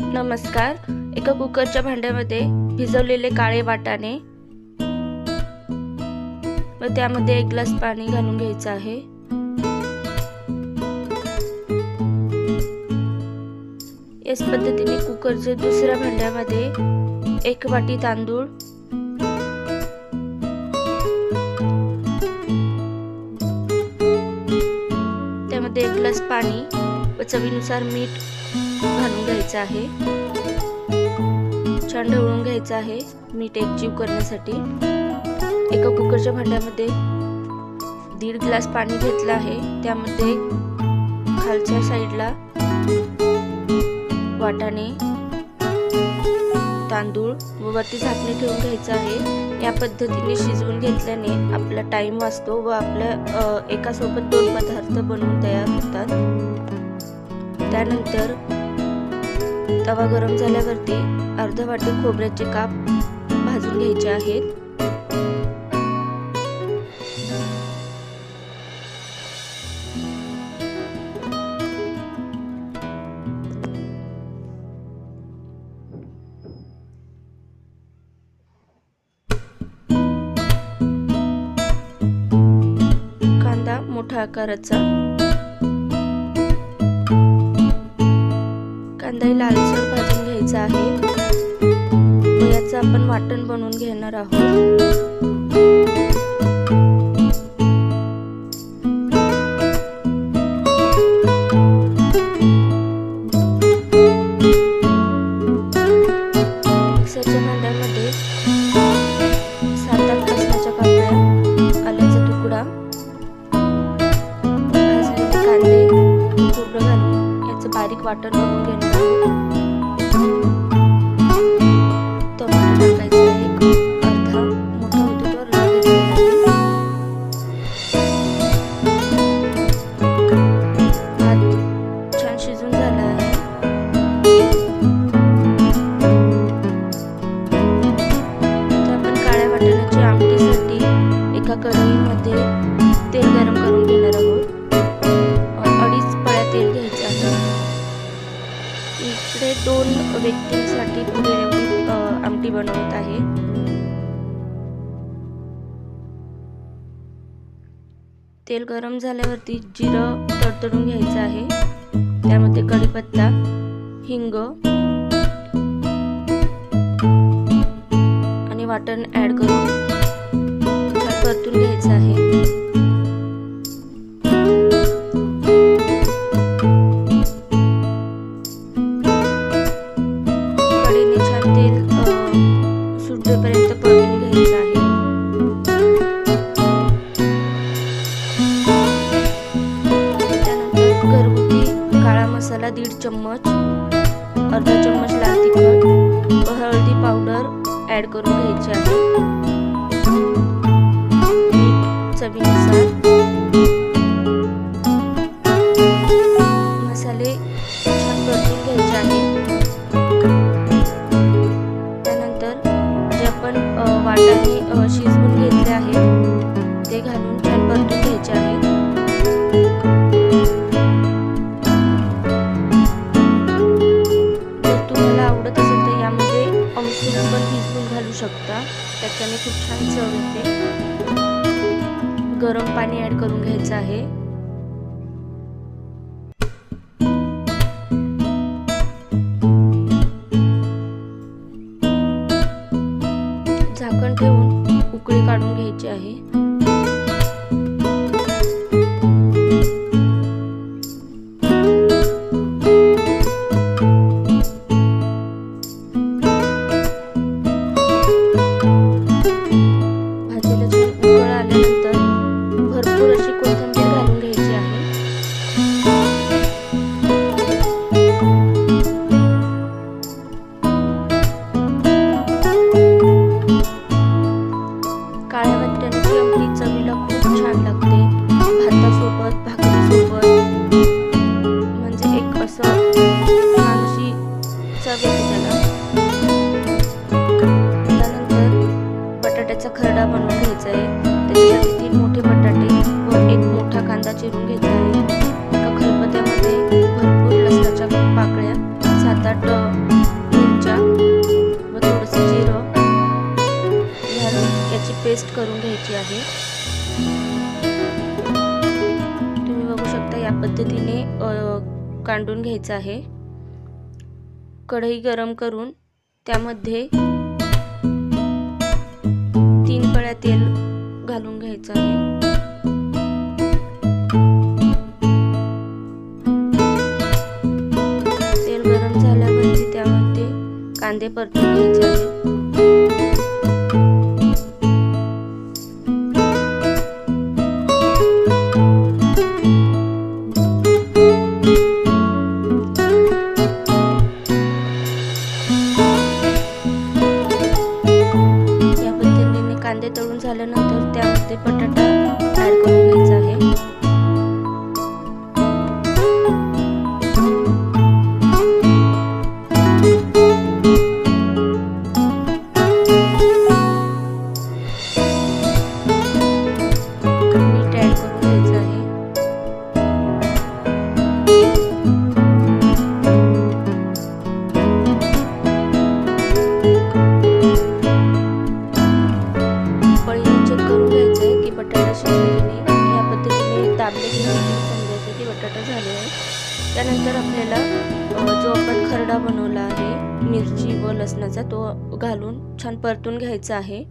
नमस्कार. एका कुकरच्या भांड्यामध्ये भिजवलेले काळे वाटाणे. व त्यामध्ये एक ग्लास पाणी घालून घ्यायचं आहे. याच पद्धतीने कुकरच्या दुसऱ्या भांड्यामध्ये एक वाटी तांदूळ त्यामध्ये एक ग्लास पाणी व चवीनुसार मीठ घालून घ्यायचं आहे. छान ढवळून घ्यायचं आहे. मीठ एकजीव करण्यासाठी. एका कुकरच्या भांड्यामध्ये दीड ग्लास पाणी घेतलं आहे. त्यामध्ये खालच्या साईडला वाटाणे तांदूळ व वरती झाकणी ठेवून घ्यायचं आहे. या पद्धतीने शिजवून घेतल्याने आपला टाइम वाचतो व आपल्या एकासोबत दोन पदार्थ बनवून तयार होतात. त्यानंतर तवा गरम झाल्यावरती अर्ध वाटी खोबऱ्याचे काप भाजून घ्यायचे आहेत. कांदा मोठ्या आकाराचा काही लालसर भाजून घ्यायचा आहे. याचं आपण वाटण बनवून घेणार आहोत. व्यक्तींसाठी पुढे आमटी बनवत आहे. तेल गरम झाल्यावरती जिरं तडतडून घ्यायचं आहे. त्यामध्ये कढीपत्ता हिंग आणि वाटण ऍड करून परतून घ्यायचं आहे. सुटेपर्यंत परतून घ्यायचं आहे अमसूल पण भिजवून घालू शकता. त्याच्याने खूप छान चव येते. गरम पाणी ऍड करून घ्यायचं आहे. झाकण ठेवून उकळी काढून घ्यायची आहे. तुम्ही बघू शकता या पद्धतीने कांडून घ्यायचं आहे. कढई गरम करून त्यामध्ये तीन पळ्या तेल घालून घ्यायचं आहे. तेल गरम झाल्यावरती त्यामध्ये कांदे परतून घ्यायचे कांदे तळून झाल्यानंतर त्यामध्ये बटाटा ऍड करून घ्यायचा आहे. खरडा बनवला आहे. मिरची व लसणाचा तो घालून छान परतून घ्यायचा आहे.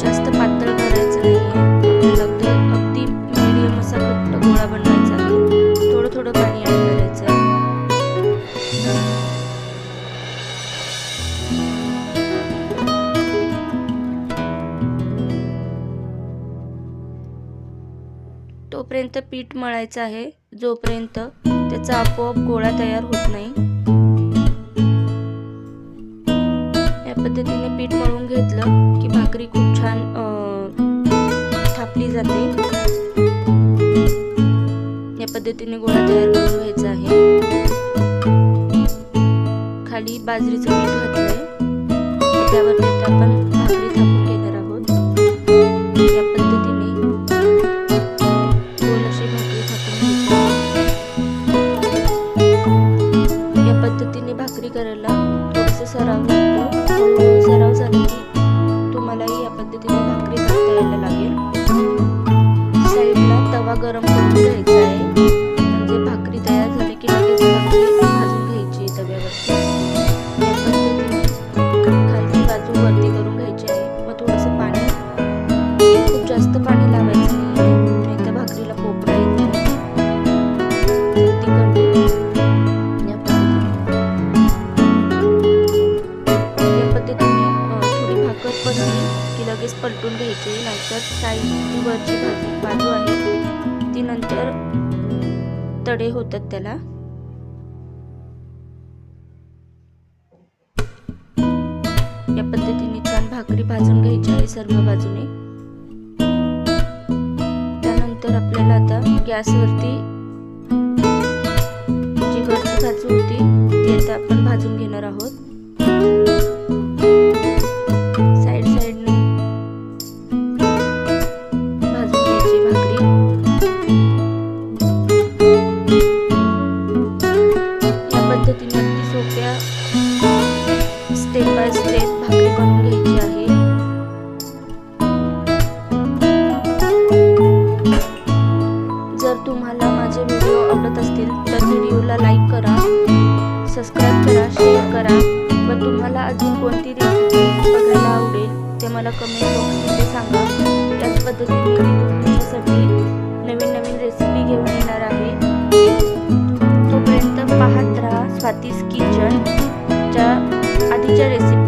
जास्त पातळ करायचं नाहीये. आपल्याला अगदी अगदी मिडियम असा घट्ट गोळा बनवायचा. थोडं थोडं पाणी ऍड करायचं. तोपर्यंत पीठ मळायचं आहे. जोपर्यंत त्याचा आपोआप गोळा तयार होत नाही पीठ मळून घेतलं की भाकरी खूप छान थापली जाते. या पद्धतीने गोळा तयार करून घ्यायचा आहे. खाली बाजरीचं पीठ घातलंय. त्यावरती आपण भाकरी थापून घेणार आहोत. या पद्धतीने गोल अशी भाकरी थापून घ्यायची. या पद्धतीने भाकरी करायला थोडंसं सराव लागतो. हळूहळू तुम्हालाही या पद्धतीने भाकरी करता यायला लागेल. साईडला तवा गरम करून घ्यायचा आहे. म्हणजे भाकरी तयार झाली की लगेच भाकरी भाजून घ्यायची तव्यावरती. या पद्धतीने खालची बाजू वरती करून घ्यायची आहे. मग थोडंसं पाणी खूप जास्त पाणी तडे होतात त्याला. या पद्धतीने छान भाकरी भाजून घ्यायची आहे सर्व बाजूने. त्यानंतर आपल्याला आता गॅसवरती जी वरची बाजू होती ती आता आपण भाजून घेणार आहोत. कोणती रेसिपी बघायला आवडेल ते मला कमेंट बॉक्समध्ये सांगा. त्याच पद्धतीने मी तुमच्यासाठी नवीन नवीन रेसिपी घेऊन येणार आहे. तोपर्यंत पाहत राहा स्वातीस किचनच्या आधीच्या रेसिपी